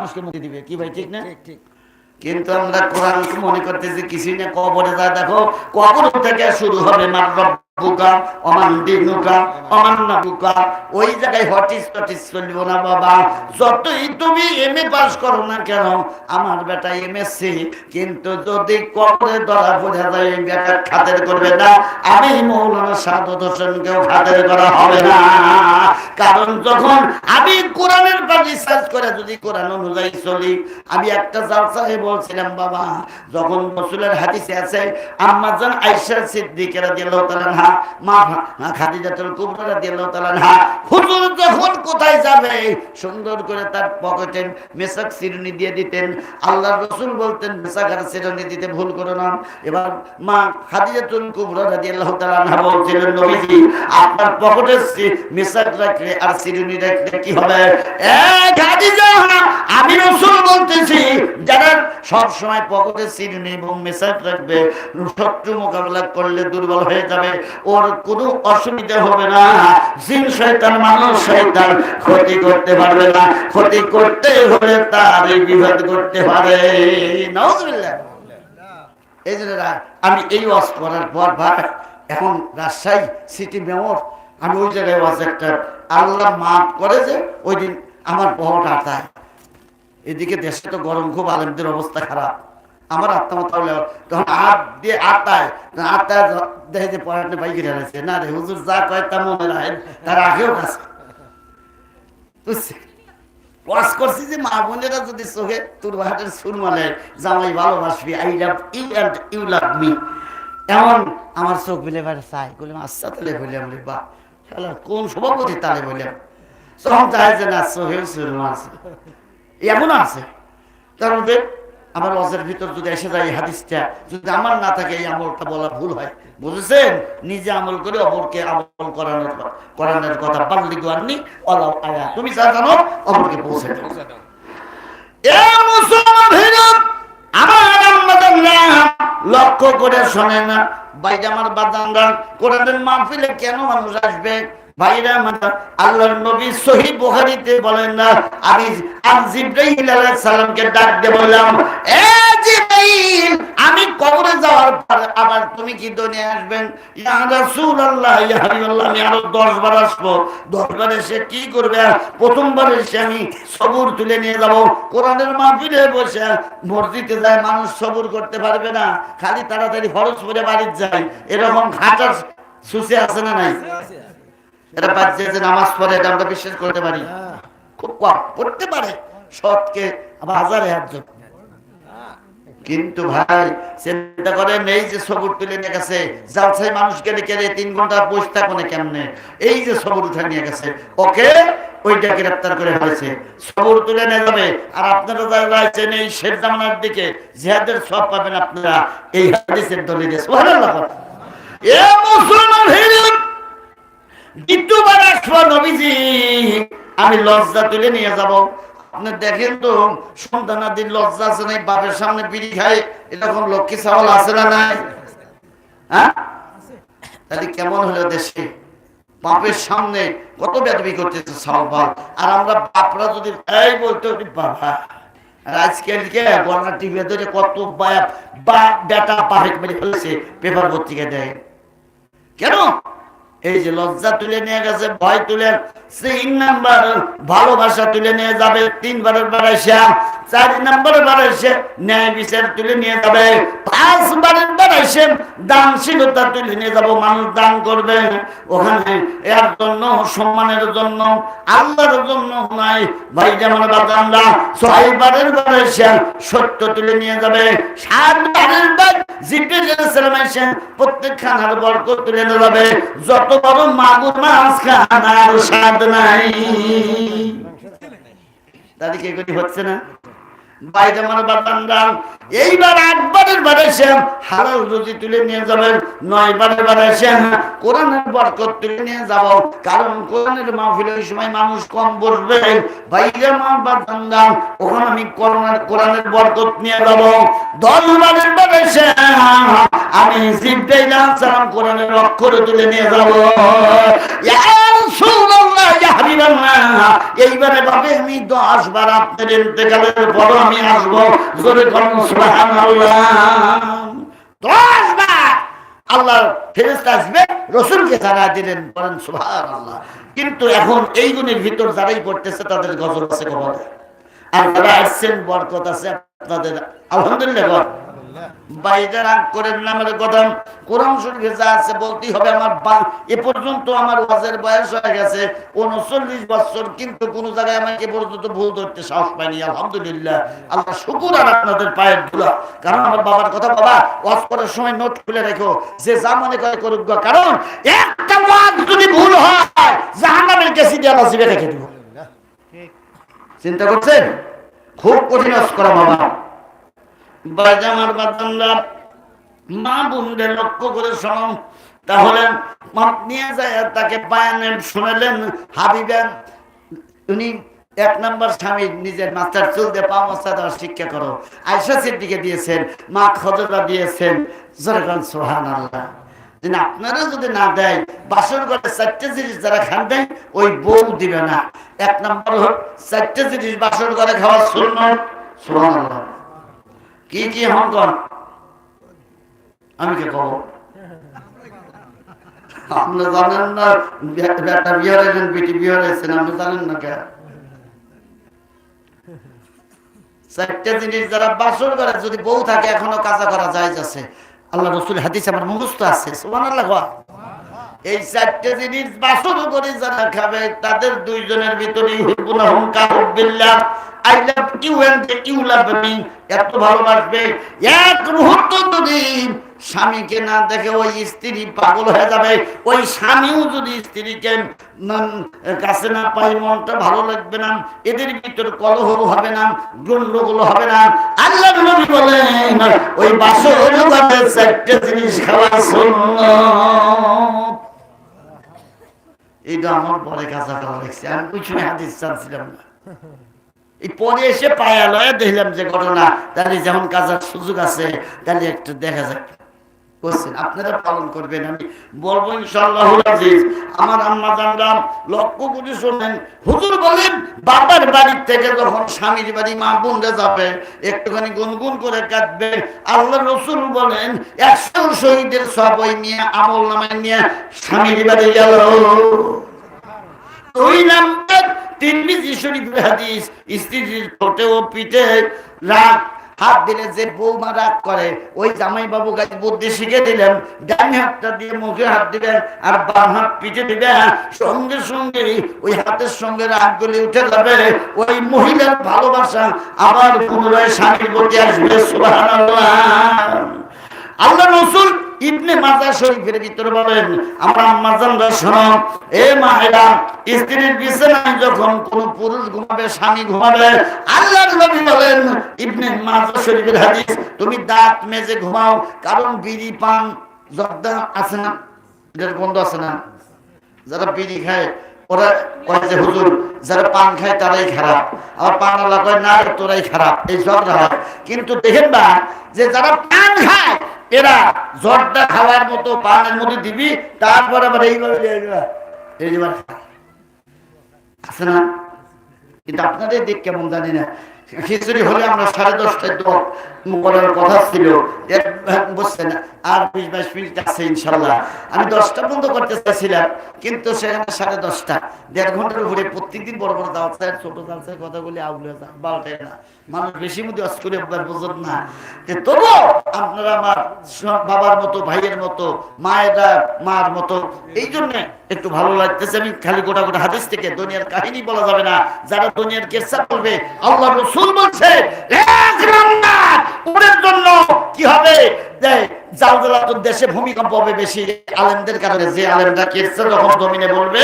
মানুষকে মুক্তি দিবে। কি ভাই ঠিক না? কিন্তু আমরা কোরআন মনে করতেছি কিছুই না। কবরে যা দেখো কবর থেকে শুরু হবে মার রব্বুকা অমান দিনুকা অমান নাবুকা ওই জায়গায় হটিস টটিস না বাবা। যতই তুমি এমএ পাস করো না কেন, আমার বেটা এমএসসি কিন্তু যদি কবরে যায়, এই বেটা খাতের করবে না। আমি মৌলানা সাদত হোসেনকেও খাতের করা হবে না। কারণ যখন আমি কোরআনের পর রিসার্চ করে যদি কোরআন অনুযায়ী চলি, আমি একটা জালসায় বলছিলাম, বাবা, যখন রসুলের হাদিসে আছে আম্মাজান আয়েশা সিদ্দিকা রাদিয়াল্লাহু তাআলা আনহা, মা খাদিজাতুল কুবরা রাদিয়াল্লাহু তাআলা আনহা, হুজুর যখন কোথায় যাবে? সুন্দর করে তার পকেটে মেসাক সিরনি দিয়ে দিতেন। আল্লাহর রাসূল বলতেন, মেসাক সিরনি দিতে ভুল করো না। এবার মা খাদিজাতুল কুবরা রাদিয়াল্লাহু তাআলা আনহা বলছিলেন, নবীজি, আপনার পকেটে মেসাক রাখলে আর সিরনি রাখলে কি হবে? এ খাদিজা, আমি রাসূল বলতেছি, যারা সব সময় পকেটে সিরনি এবং মেসাক রাখবে, শত্রু মোকাবেলা করলে দুর্বল হয়ে যাবে। ওর কোনো অসুবিধা হবে না। জিন শয়তান, মানুষ শয়তান, ক্ষতি করতে পারবে না। ক্ষতি করতে হলে তার বিভেদ করতে পারে। এই জন্য আমি এই ওয়াজ করার পর ভাই, এখন রাজশাহী সিটি মেয়র আমি ওই জায়গায় ওয়াজ একটা, আল্লাহ মাফ করে যে ওই দিন আমার বহুত আটায়। এদিকে দেশে তো গরম, খুব আলেমদের অবস্থা খারাপ। আমার আত্মা তাহলে তখন হাত দিয়ে দেখে যে পড়াতে বাইকে রয়েছে না রে, হুজুর যা কয় তা মনে রাখেন তার আগেও করছি যে মা বোনেরা যদি চোখে সুর মানে জামাই ভালোবাসবি I love you and you love me এমন আমার চোখ বিলে বাইরে চাই বললাম আচ্ছা তাহলে বললাম রে বা কোন সভাপতি তাহলে বললাম? তখন চাই যে, না, চোখেও এমন আছে। তার মধ্যে আমার ওয়াজের ভিতর যদি এসে যায় এই হাদিসটা, যদি আমার না থাকে এই আমলটা বলা ভুল হয়। বুঝেছেন? নিজে আমল করে অপরকে আমল করানোর করানোর কথা পাল্লি আয়া। তুমি যা জানো অপরকে পৌঁছে আমার লক্ষ্য করে শোনে না। বাইরে আমার বাদানরা কোরআনের মাহফিলে কেন মানুষ আসবে? ভাইরা আল্লাহর নবী সহি বলেন না, আমি জিব্রাইল আলাইহিস সালামকে ডাক দিয়ে বললাম, এ জিব্রাইল, আমি কবরে যাওয়ার পর আবার তুমি কি দুনিয়া আসবেন? ইয়া রাসূলুল্লাহ, ইয়া আমি আরও 10 বার আসব। 10 বার এসে কি করবে? প্রথমবার এসে আমি সবুর তুলে নিয়ে যাব। কোরআনের মাহফিলে বসে মসজিদে যায়, মানুষ সবুর করতে পারবে না। খালি তাড়াতাড়ি ফরজ করে বাড়ির যায়। এরকম খাটার সুসে আছে না নাই? এটা বাচ্চা যে নামাজ পড়ে এটা আমরা বিশ্বাস করতে পারি। খুব কম পড়তে পারে সৎকে হাজারে একজন কিন্তু ভাই চিন্তা করেন এই যে সবুর তুলে নিয়ে গেছে জালসাই মানুষ গেলে কেড়ে তিন ঘণ্টা বসে থাকো কেমনে? এই যে সবুর উঠে নিয়ে গেছে ওকে ওইটা গ্রেপ্তার করে ফেলেছে। সবুর তুলে নিয়ে যাবে আর আপনারা যারা রয়েছেন এই শের জামানার দিকে জিহাদের সব পাবেন আপনারা। এই হাদিসের দলিলে সুবহানাল্লাহ। এ মুসলমান হিন্দু দ্বিতীয়বার আমি লজ্জা তুলে নিয়ে যাব। আপনি দেখেন তো, সন্তানাদির লজ্জা আছে নাই, বাপের সামনে বিড়ি খায়, এরকম লক্ষ্মী চাওয়াল আছে না নাই? হ্যাঁ? তাহলে কেমন হলো দেশে? বাপের সামনে কত বেদবি করতেছে আর আমরা বাপরা যদি এই বলতে বাবা আজকালকে টিভি ধরে কত বাপ বাপ, বেটা বাহেক মেরে ফেলেছে, পেপার পত্রিকা দেয়। কেন? এই যে লজ্জা তুলে নিয়ে গেছে, ভয় তুলে তিন নাম্বার ভালোবাসা তুলে নিয়ে যাবে তিনবারের বাড়াইছে চার নাম্বার বাড়াইছে ন্যায় বিচার তুলে নিয়ে যাবে পাঁচ বারের বাড়াইছে দানশীলতা তুলে নিয়ে যাব, মানুষ দান করবে। ওখানে এর জন্য, সম্মানের জন্য, আল্লাহর জন্য নাই। ভাই যেমন বাদানরা ছয় বারের বাড়াইছে সত্য তুলে নিয়ে যাবে সাত বারের বার এসে প্রত্যেক খানার বরকত তুলে নিয়ে যাবে, যত বড় মাগুর মাছ খানার স্বাদ নাই। তাদেরকে এগুলি হচ্ছে না? মানে বাদানরা এইবার হালাল রুজি তুলে নিয়ে যাবেন নয় বাড়াইছে কোরআনের বরকত তুলে নিয়ে যাব, কারণ কোরআনের মাহফিলের সময় মানুষ কম বসবে। বাইরে আমার ওখানে আমি কোরআনের বরকত নিয়ে যাব। দশ বারের বাড়াইছে আমি জিব্রাইল সালাম কোরআনের অক্ষর তুলে নিয়ে যাব। ইয়া এইবারে আমি আপনার আমি আসব জোরে ফেরেস্তা আসবে রসুলকে জানা দিলেন বলেন আল্লাহ কিন্তু এখন এই গুণের ভিতর যারাই পড়তেছে তাদের গজল আছে আর যারা আসছেন বরকত আছে আপনাদের আলহামদুলিল্লাহ বাইরে রাগ করেন না আমার কথা কোরআন শরীফে যা আছে বলতেই হবে আমার এ পর্যন্ত আমার ওয়াজের বয়স হয়ে গেছে উনচল্লিশ বছর কিন্তু কোন জায়গায় আমাকে পর্যন্ত ভুল ধরতে সাহস পাইনি। আলহামদুলিল্লাহ আল্লাহ শুকুর আর আপনাদের পায়ের ধুলা। কারণ আমার বাবার কথা বাবা ওয়াজ করার সময় নোট খুলে রেখো যে যা মনে করে করুক কারণ একটা ওয়াজ যদি ভুল হয় জাহান্নামের কেসি দিয়ে নসিবে রেখে দিব। চিন্তা করছেন? খুব কঠিন করা বাবা। বাজামার মা বোনদের লক্ষ্য করে তাহলে যায়, তাকে শুনালেন হাবিবেন উনি এক নম্বর স্বামী, নিজের মাস্টার চলতে পা দেওয়ার শিক্ষা করো। আয়সা সিদ্দিকে দিয়েছেন, মা খজরা দিয়েছেন জরগান সোহান আল্লাহ আপনারা যদি না দেয়, বাসর ঘরে চারটে জিনিস যারা খান দেয়, ওই বউ দিবে না। এক নম্বর হল, চারটে জিনিস বাসর ঘরে খাওয়া শূন্য সোহান আল্লাহ কি আমি কে কব আপনি জানেন না বেটা আপনি জানেন না কে? জিনিস যারা বাসর করে, যদি বউ থাকে, এখনও কাজা করা যায় আছে। আল্লাহ রসুল হাদিস আমার মুখস্থ আছে আল্লাহ এই চারটে জিনিস বাসন করে যারা খাবে, তাদের দুইজনের ভিতরে I love you and you love me এত ভালোবাসবে। এক মুহূর্ত যদি স্বামীকে না দেখে ওই স্ত্রী পাগল হয়ে যাবে, ওই স্বামীও যদি স্ত্রীকে কাছে না পাই মনটা ভালো লাগবে না। এদের ভিতর কলহ হবে না, গন্ডগোল হবে না। আল্লাহ নবী বলেন, ওই বাসর ঘরে চারটে জিনিস খাওয়া সুন্নাত। এইটা আমার পরে কাঁচা করা লাগছে। আমি পিছনে হাদিস চাচ্ছিলাম না। পরে এসে পায়া লয়ে দেখলাম যে ঘটনা। তাহলে যেমন কাজার সুযোগ আছে তাহলে একটু দেখা যাক। করছেন আপনারা পালন করবেন, আমি বলব ইনশাআল্লাহ আজিজ। আমার আম্মা জানলাম লক্ষ্য করে শোনেন। হুজুর বলেন, বাবার বাড়ির থেকে যখন স্বামীর বাড়ি মা বোনরা যাবে, একটুখানি গুনগুন করে কাঁদবে। আল্লাহ রসুল বলেন একশো শহীদের সবই নিয়ে আমল নামায় নিয়ে স্বামীর বাড়ি গেল। দুই নাম্বার তিরমিজি হাদিস, স্ত্রীর ঠোঁটে ও পিঠে রাগ, হাত দিলে যে বৌমা রাগ করে, ওই জামাই বাবু গাছ বুদ্ধি শিখে দিলেন, ডান হাতটা দিয়ে মুখে হাত আর বাম হাত পিঠে দিবেন। সঙ্গে সঙ্গে ওই হাতের সঙ্গে রাগ গলে উঠে যাবে। ওই মহিলার ভালোবাসা আবার পুনরায় স্বামীর প্রতি আসবে, সুবহানাল্লাহ। আল্লাহ রসুল ইবনে মাজা শরীফের ভিতরে বলেন, আমরা আম্মাজানরা শোনো, এ মায়েরা, স্ত্রীর বিছানায় যখন কোন পুরুষ ঘুমাবে, স্বামী ঘুমাবে, আল্লাহর নবী বলেন, ইবনে মাজা শরীফের হাদিস, তুমি দাঁত মেজে ঘুমাও, কারণ বিড়ি, পান, জর্দা আছে না? এটার বন্ধ আছে না? যারা বিড়ি খায়, ওরা কয় যে, হুজুর, যারা পান খায় তারাই খারাপ। আবার পান আলা কয়, না তোরাই খারাপ। এই ঝগড়া হয়। কিন্তু দেখেন না যে যারা পান খায় এরা জর্দা খাওয়ার মতো পানের মধ্যে দিবি, তারপর আবার এইভাবে এইবার আছে না? কিন্তু আপনাদের দিক কেমন জানি না। খিচুড়ি হলে আমরা সাড়ে দশটায় তো করার কথা ছিল। বুঝছে বুঝছেন আর বিশ, বাইশ মিনিট আছে ইনশাল্লাহ আমি দশটা বন্ধ করতে চাইছিলাম, কিন্তু সেখানে সাড়ে দশটা। দেড় ঘণ্টার উপরে প্রত্যেকদিন বড় বড় দাওয়াত ছোট দাওয়াত চায় কথাগুলি আউলে যায় বারোটায় না। মানুষ বেশি মধ্যে অস করে একবার বুঝত না। যে তবু আপনারা আমার বাবার মতো, ভাইয়ের মতো, মায়েরা, মার মতো, এই জন্য একটু ভালো লাগতেছে। আমি খালি গোটা গোটা হাদিস থেকে দুনিয়ার কাহিনী বলা যাবে না। যারা দুনিয়ার কেসা বলবে আল্লাহ রসুল বলছে এক নাম্বার ওদের জন্য কি হবে? যে জালজালাতুর দেশে ভূমিকম্প হবে বেশি। আলেমদের কারণে যে আলেমরা কেসা যখন জমিনে বলবে,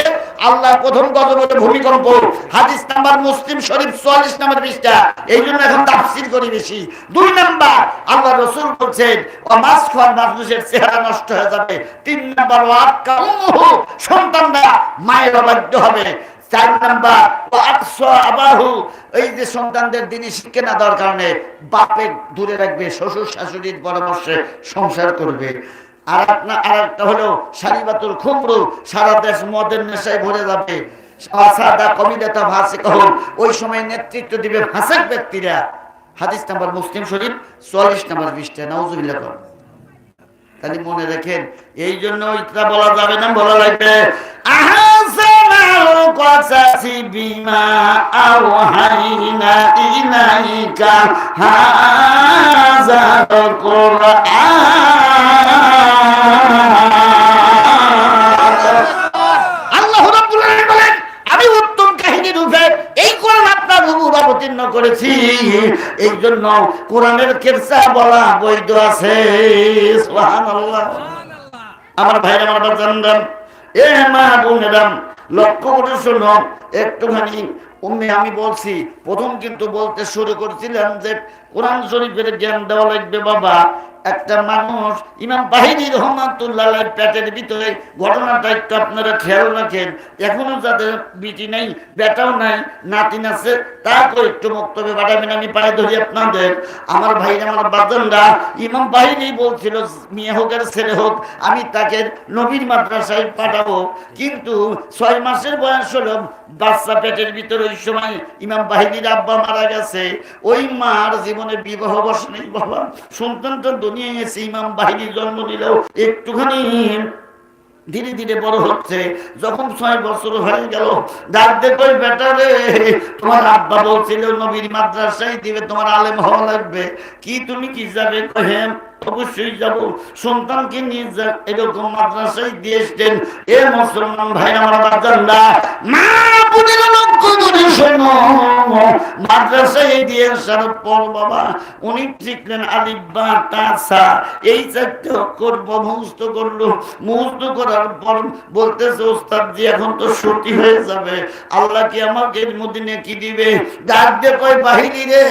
আল্লাহ প্রথম গজবতে ভূমিকম্প, হাদিস নাম্বার মুসলিম শরীফ চুয়াল্লিশ নাম্বার পৃষ্ঠা। এই জন্য এখন তাফসির করি বেশি। দুই নাম্বার, আল্লাহ রসুল বলছেন ও মাছ খাওয়ার মানুষের চেহারা নষ্ট হয়ে যাবে। তিন নাম্বার ও সন্তানরা মায়ের অবাধ্য হবে। চার নাম্বার এই যে সন্তানদের দিনই না দেওয়ার কারণে দূরে রাখবে, শ্বশুর শাশুড়ির পরামর্শে সংসার করবে। আর আপনার আর একটা হলো সারা দেশ মদের নেশায় ভরে যাবে। ওই সময় নেতৃত্ব দিবে ফাসেক ব্যক্তিরা। হাদিস নাম্বার মুসলিম শরীফ, চুয়াল্লিশ নাম্বার বিশটা নাউজুবিল্লাহ করেন তাহলে মনে রাখেন, এই জন্য ইতরা বলা যাবে না, বলা লাগবে আহসানাল কাহিনী রূপে এই কোরআন আপনার উপর অবতীর্ণ করেছি। এই জন্য কোরআনের কেরসা বলা বৈধ আছে। আমার ভাইরা, আমার বাজানরাম এ মা বোনেরাম লক্ষ্য করে শোনো একটুখানি। উম্মে আমি বলছি প্রথম কিন্তু বলতে শুরু করেছিলেন যে কোরআন শরীফের জ্ঞান দেওয়া লাগবে, বাবা। একটা মানুষ, ইমাম বাহিনী রহমাতুল্লাহ পেটের ভিতরে ঘটনাটা একটু আপনারা খেয়াল রাখেন। এখনও যাদের বিটি নেই, বেটাও নাই নাতিন আছে তারপর একটু বক্তব্য পাঠাবেন আমি পায়ে ধরি আপনাদের। আমার ভাই আমার বাদনরা ইমাম বাহিনী বলছিল, মেয়ে হোক আর ছেলে হোক, আমি তাকে নবীর মাদ্রাসায় পাঠাবো। কিন্তু ছয় মাসের বয়স হলো, বাচ্চা পেটের ভিতরে ওই সময় ইমাম বাহিনীর আব্বা মারা গেছে। ওই মার জীবনে বিবাহ বস নেই, বাবা। সন্তানটা দুনিয়া এসে ইমাম বাহিনীর জন্ম দিলেও একটুখানি ধীরে ধীরে বড় হচ্ছে। যখন ছয় বছর হয়ে গেল ডাকতে কই বেটা রে। তোমার আব্বা বলছিল, নবীর মাদ্রাসায় দিবে, তোমার আলেম হওয়া লাগবে। কি তুমি কি যাবে কহে? অবশ্যই যাব। সন্তানকে নিয়ে এরকম মাদ্রাসায় দিয়ে এসছেন এ মুসলমান ভাই, আমার করল। মুহস্ত করার পর বলতেছে এখন তো হয়ে যাবে। আল্লাহ কি আমাকে মদিনে কি দিবে? ডাক দিয়ে কয়, বাহিনী রে,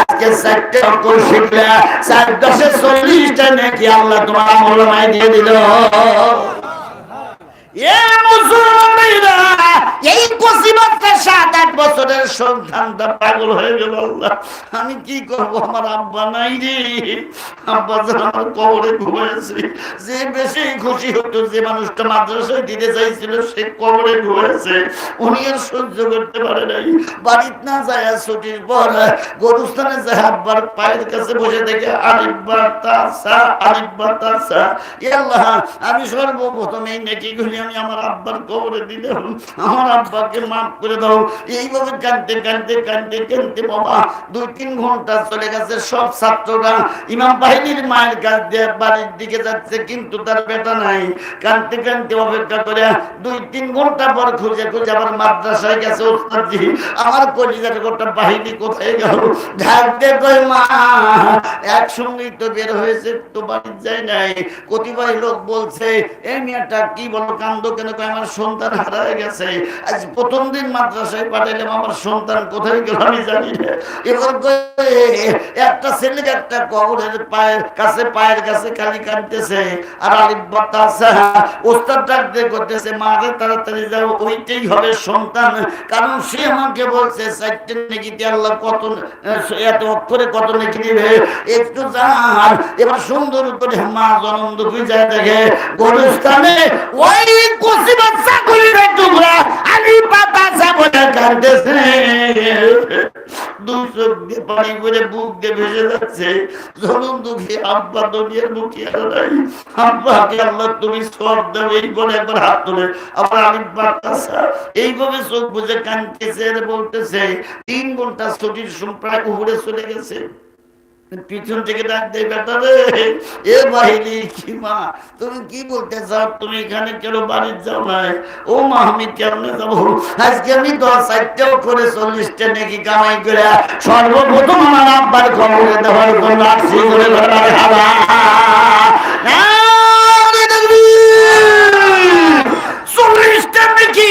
আজকে চারটে অক্ষর শিখলে, চার চল্লিশটা নাকি আল্লাহ তোমার আমলমায় দিয়ে দিল। এই বছরের সন্তানটা পাগল হয়ে গেল আমি কি করব? আমার আব্বা নাই রে। আব্বা আমার কবরে ঘুমাইছে যে বেশি খুশি হতো যে মানুষটা মাদ্রাসায় দিতে চাইছিল, সে কবরে ঘুমাইছে উনি আর সহ্য করতে পারে নাই। বাড়িতে না যায় ছুটির পর গরুস্থানে যায় আব্বার পায়ের কাছে বসে দেখে আলিব্বার তাসা আলিব্বার তাসা এ আল্লাহ, আমি সর্বপ্রথম এই নেকি গুলি আমি আমার আব্বার কবরে দিলাম আমার আব্বাকে মাফ করে দাও। এইভাবে কানতে কানতে কানতে কানতে বাবা, দুই তিন ঘণ্টা চলে গেছে সব ছাত্ররা। ইমাম বাহিনীর মায়ের কাছ দিয়ে বাড়ির দিকে যাচ্ছে, কিন্তু তার বেটা নাই। কানতে কানতে অপেক্ষা করে দুই তিন ঘণ্টা পর খুঁজে খুঁজে আবার মাদ্রাসায় গেছে, ওস্তাদজি, আমার কলিজার গোটা বাহিনী কোথায় গেল? ঢাক দিয়ে কই মা, একসঙ্গেই তো বের হয়েছে তো বাড়ির যায় নাই কতিপয় লোক বলছে এই মেয়েটা কি বলো কান্দ কেন আমার সন্তান হারায় গেছে। আজ প্রথম দিন মাদ্রাসায় পাঠাইলাম, আমার সন্তান কোথায় গেল আমি জানি একটা ছেলেকে একটা কবরের পায়ের কাছে পায়ের কাছে খালি কাঁদতেছে। আর বাতাসা ওস্তাদ ডাক দিয়ে করতেছে তাড়াতাড়ি যাও, ওইটাই হবে সন্তান। কারণ সে আমাকে বলছে, চারটে নেকিতে আল্লাহ কত, এত অক্ষরে কত নেকি দিবে? একটু এবার সুন্দর করে মা জনম দুঃখী যায় দেখে, গরুস্থানে ওই কাঁদতেছে। এইভাবে চোখ বুঝে কানতেছে বলতেছে তিন ঘণ্টা ছুটির সময় প্রায় উপরে চলে গেছে। পিছন থেকে ডাক দেয় এ বাহিনী, কি মা? তুমি কি বলতে চাও? তুমি এখানে কেন বাড়ির যাও নাই? ও মা, আমি কেমনে যাব? আজকে আমি দশ চারটেও করে চল্লিশটা নাকি কামাই করে সর্বপ্রথম আমার আব্বার খবরে দেওয়ার জন্য আসছি করে ধরার হাওয়া চল্লিশটা নাকি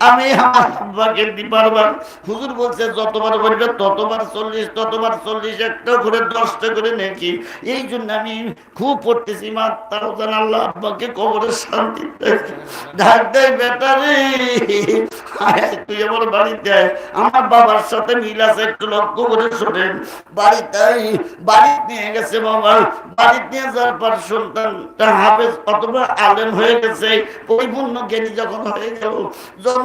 আমি আমার আব্বাকে বারবার হুজুর বলছে, যতবার বলবে ততবার চল্লিশ ততবার চল্লিশ, একটা করে দশটা করে নাকি। এই জন্য আমি খুব পড়তেছি, মা যেন আল্লাহ আব্বাকে কবরের শান্তি দেয়। তুই আমার বাড়িতে আমার বাবার সাথে মিল আছে, একটু লক্ষ্য করে শোনেন। বাড়িতে নিয়ে গেছে বাবা। নিয়ে যাওয়ার পর সন্তানটা হাফেজ অথবা আলেম হয়ে গেছে। পরিপূর্ণ জ্ঞানী যখন হয়ে গেল জন্ম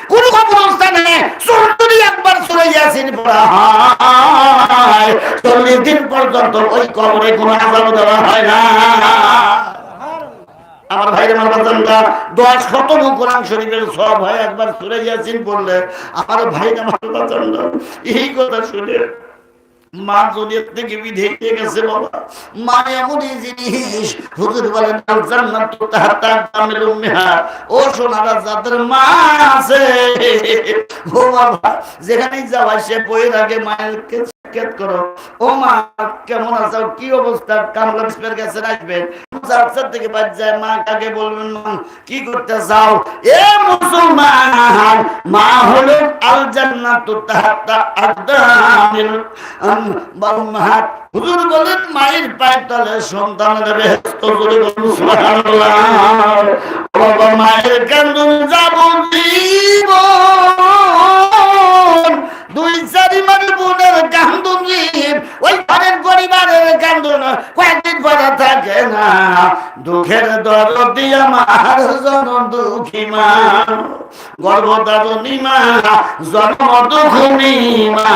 চল্লিশ দিন পর্যন্ত ওই কবরে কোনো আজাব দেওয়া হয় না। আমার ভাই আমার বাজানরা দশ শতম কোরআন শরীফের সব হয়, একবার সুরে গিয়েছেন বললে আমার ভাই আমার বাজানরা এই কথা শুনে মা দুনিয়ার থেকে গেছে বাবা, মা জিনিস, হুজুর ও সোনারা যাদের মা আছে। ও বাবা, যেখানেই যাওয়া সে বইয়ের আগে মায়ের কেত করো। ও মা, কেমন আছো? কি অবস্থা? কামলা বিস্পের রাখবেন। থেকে বাদ যায়, মা কাকে বলবেন কি করতে চাও এ মুসলমান, মা হলো আল হুজুর বলেন, মায়ের পায়ের তলে সন্তানের করে সুবহানাল্লাহ। বাবা মায়ের কান্দন দুই চারি মানে বোনের কান্দন ওই ঘরের পরিবারের কান্দন কয়েকদিন পরে থাকে না। দুঃখের দরদি আমার জন দুঃখী মা। গর্ভদারণী মা, জন্ম দুঃখী মা।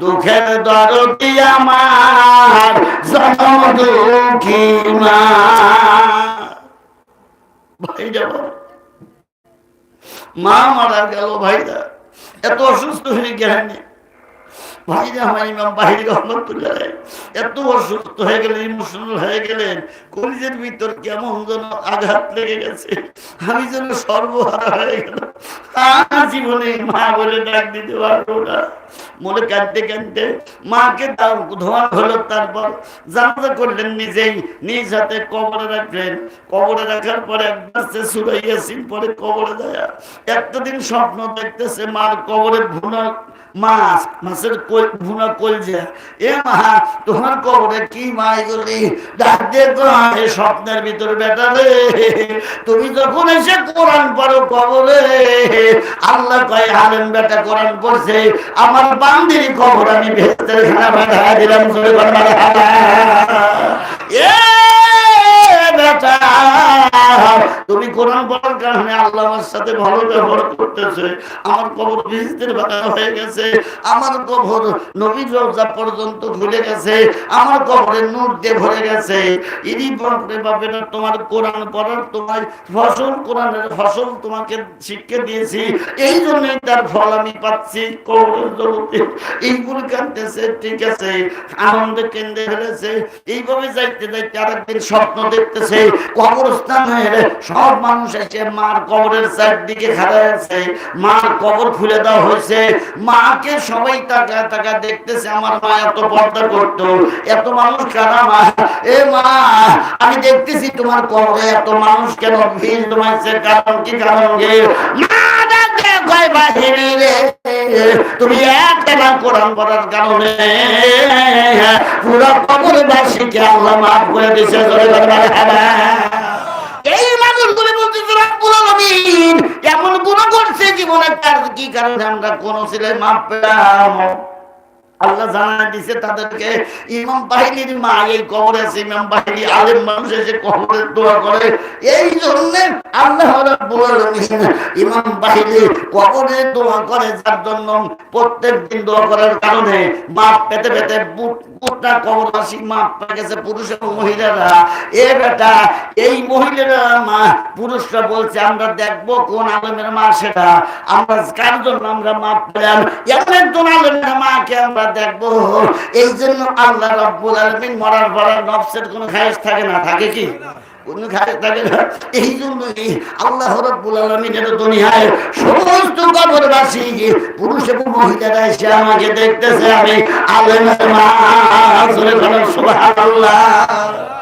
দুঃখের দরদি আমার জন্ম দুঃখী মা। ভাই যাব। মা মারা গেল ভাইরা। এত অসুস্থ হয়ে গেলেন ভাইরা আমার ইমাম এত অসুস্থ হয়ে গেলেন, ইমোশনাল হয়ে গেলেন, কলিজের ভিতর কেমন যেন আঘাত লেগে গেছে, আমি যেন সর্বহারা হয়ে গেল আর জীবনে মা বলে ডাক দিতে পারব না। মনে কাঁদতে কাঁদতে মাকে দাও, ধোয়া হলো তারপর জানাজা করলেন নিজেই, নিজ হাতে কবরে রাখলেন। কবরে রাখার পরে একবার সে সুরাইয়াসিন পরে কবরে দেয়া একটা দিন স্বপ্ন দেখতেছে মার কবরে ভুনা মাছ, মাছের ভুনা কলজা। এ মা, তোমার কবরে কি মা এগুলি ডাক দিয়ে তো এ স্বপ্নের ভিতরে, বেটা রে। তুমি যখন এসে কোরআন পড়ো কবরে, আল্লাহ কয়, আলেম বেটা, কোরআন পড়ছে। আমার বান্দির কবর আমি ভেতরে খানা বাধা দিলাম এ বেটা! তুমি কোরআন পড়ার কারণে সাথে ভালো ব্যবহার করতেছে। আমার কবর হয়ে গেছে। আমার কবর রোজা পর্যন্ত গেছে। আমার কবরের নূর দিয়ে ভরে গেছে। ইনি তোমার কোরআন পড়ার তোমার ফসল, কোরআনের ফসল তোমাকে শিক্ষা দিয়েছি। এই জন্যই তার ফল আমি পাচ্ছি। কবরের জগতে এইগুলো কাঁদতেছে, ঠিক আছে, আনন্দ কেন্দ্রে ফেলেছে। এইভাবে যাইতে যাইতে আরেকদিন স্বপ্ন দেখতেছে। কবরস্থান হয়ে সব মানুষ এসে মার কবরের চারদিকে খাড়া আছে। মার কবর খুলে দেওয়া হয়েছে। মাকে সবাই টাকা টাকা দেখতেছে, আমার মা এত পর্দা করতো, এত মানুষ কারা মা? এ মা, আমি দেখতেছি তোমার কবরে এত মানুষ কেন? ভিড় জমাইছে, কারণ কি কারণ গে? তুমি একটা কোরআন পড়ার কারণে পুরো কবরবাসীকে আল্লাহ মাফ করে দিছে জোরে বলে মারহাবা। এই মানুষগুলো বলতেছে রব্বুল আলামিন এমন গুণ করছে জীবনে তার কি কারণে আমরা কোন ছেলে মাপ পেলাম আল্লাহ জানা দিছে তাদেরকে, ইমাম বাহিনীর মা এই কবরে আছে, ইমাম বাহিনী আলেম মানুষ এসে কবরে দোয়া করে। এই জন্য আল্লাহ ইমাম বাহিনী কবরে দোয়া করে, যার জন্য প্রত্যেক দিন দোয়া করার কারণে মাপ পেতে পেতে গোটা কবরবাসী মাপ পেয়ে গেছে, পুরুষ এবং মহিলারা। এ বেটা, এই মহিলারা মা, পুরুষরা বলছে, আমরা দেখব কোন আলেমের মা সেটা। আমরা কার জন্য আমরা মাপ পেলাম? এমন একজন আলেমের মাকে আমরা দেখব। এই জন্য আল্লাহ রব্বুল আলমিন মরার পরার নফসের কোনো খায়স থাকে না, থাকে কি? কোনো খায়স থাকে না। এই জন্যই আল্লাহ রব্বুল আলমিনের দুনিয়ায় সমস্ত কবরবাসী, পুরুষ এবং মহিলারা এসে আমাকে দেখতেছে, আমি আলমের মা। সুবহানাল্লাহ।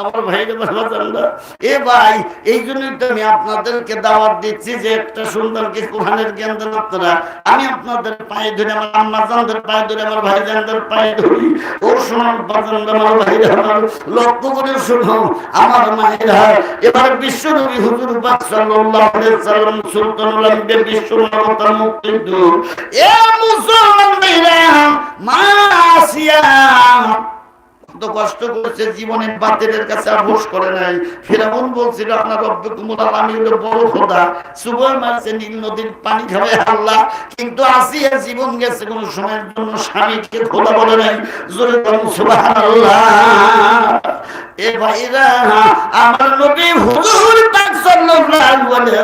আমার ভাইরে বাবা এ ভাই, এই জন্যই তো আমি আপনাদেরকে দাওয়াত দিচ্ছি যে একটা সুন্দর কি কোরআনের জ্ঞান দেন আপনারা, আমি আপনাদের পায়ে ধরে, আমার আম্মা জানদের পায়ে ধরে, আমার ভাই জানদের পায়ে ধরি। ও শোনার বাজান আমার ভাইরা আমার লক্ষ্য করে শুনো, আমার মায়েরা, এবার বিশ্ব নবী হুজুর পাক সাল্লাল্লাহু আলাইহি সাল্লাম বিশ্ব মানবতার মুক্তির এ মুসলমান ভাইরা মা আসিয়া কত কষ্ট করেছে জীবনে বাতিলের কাছে আপোষ করে নাই। ফেরাউন বলছিল, আপনার রব্বকুমুল আলামি হলো বড় খোদা। সুবহ মারছে নীল নদীর পানি খাবে আল্লাহ। কিন্তু আসিয়া জীবন গেছে, কোন সময়ের জন্য স্বামীকে খোদা বলে নাই। জোরে বলুন, সুবহানাল্লাহ। এ ভাইরা, আমার নবী হুজুর পাক সাল্লাল্লাহু আলাইহি